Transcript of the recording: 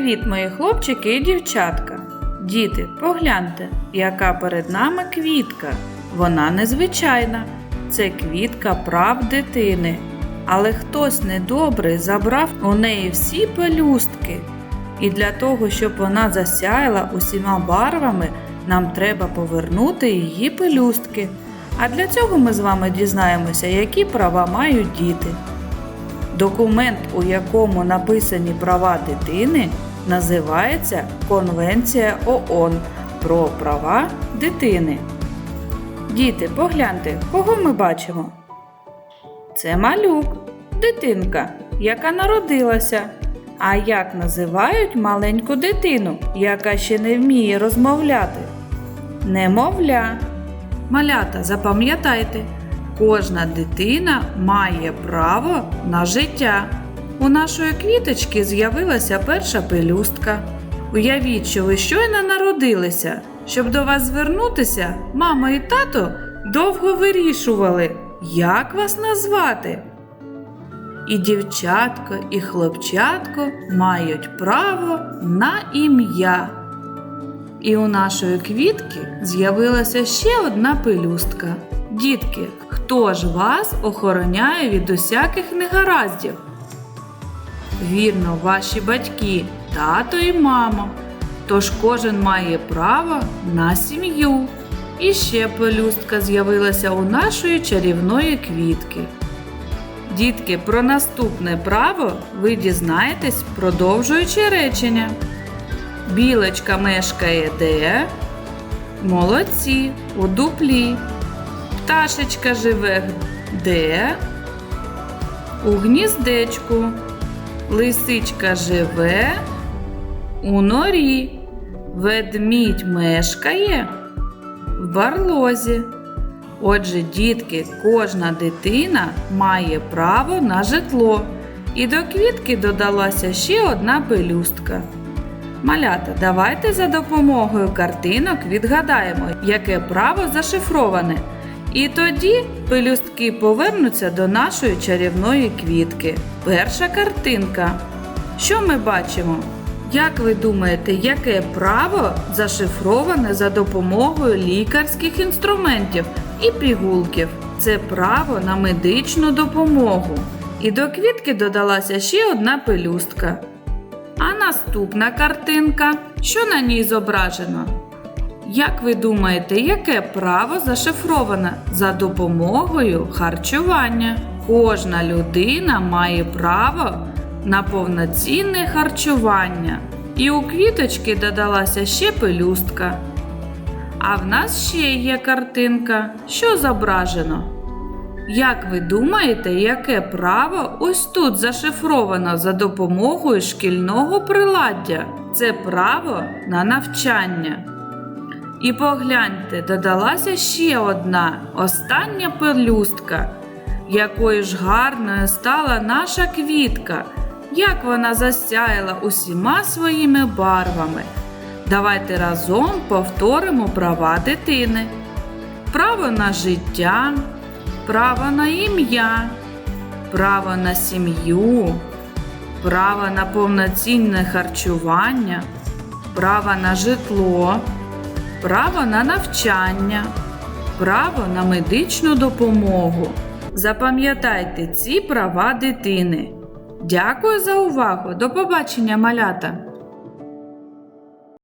Привіт, мої хлопчики і дівчатка. Діти, погляньте, яка перед нами квітка. Вона незвичайна. Це квітка прав дитини. Але хтось недобрий забрав у неї всі пелюстки. І для того, щоб вона засяяла усіма барвами, нам треба повернути її пелюстки. А для цього ми з вами дізнаємося, які права мають діти. Документ, у якому написані права дитини, називається Конвенція ООН про права дитини. Діти, погляньте, кого ми бачимо? Це малюк, дитинка, яка народилася. А як називають маленьку дитину, яка ще не вміє розмовляти? Немовля. Малята, запам'ятайте, кожна дитина має право на життя. У нашої квіточки з'явилася перша пелюстка. Уявіть, що ви щойно народилися. Щоб до вас звернутися, мама і тато довго вирішували, як вас назвати. І дівчатко, і хлопчатко мають право на ім'я. І у нашої квітки з'явилася ще одна пелюстка. Дітки, хто ж вас охороняє від усяких негараздів? Вірно, ваші батьки, тато і мама. Тож кожен має право на сім'ю. І ще пелюстка з'явилася у нашої чарівної квітки. Дітки, про наступне право ви дізнаєтесь, продовжуючи речення. Білочка мешкає де? Молодці, у дуплі. Пташечка живе де? У гніздечку. Лисичка живе у норі. Ведмідь мешкає в барлозі. Отже, дітки, кожна дитина має право на житло. І до квітки додалася ще одна пелюстка. Малята, давайте за допомогою картинок відгадаємо, яке право зашифроване. І тоді пелюстки повернуться до нашої чарівної квітки. Перша картинка. Що ми бачимо? Як ви думаєте, яке право зашифроване за допомогою лікарських інструментів і пігулків? Це право на медичну допомогу. І до квітки додалася ще одна пелюстка. А наступна картинка, що на ній зображено? Як ви думаєте, яке право зашифроване за допомогою харчування? Кожна людина має право на повноцінне харчування. І у квіточки додалася ще пелюстка. А в нас ще є картинка, що зображено. Як ви думаєте, яке право ось тут зашифровано за допомогою шкільного приладдя? Це право на навчання. І погляньте, додалася ще одна остання пелюстка, якою ж гарною стала наша квітка, як вона засяяла усіма своїми барвами. Давайте разом повторимо права дитини. Право на життя, право на ім'я, право на сім'ю, право на повноцінне харчування, право на житло, право на навчання, право на медичну допомогу. Запам'ятайте ці права дитини. Дякую за увагу! До побачення, малята!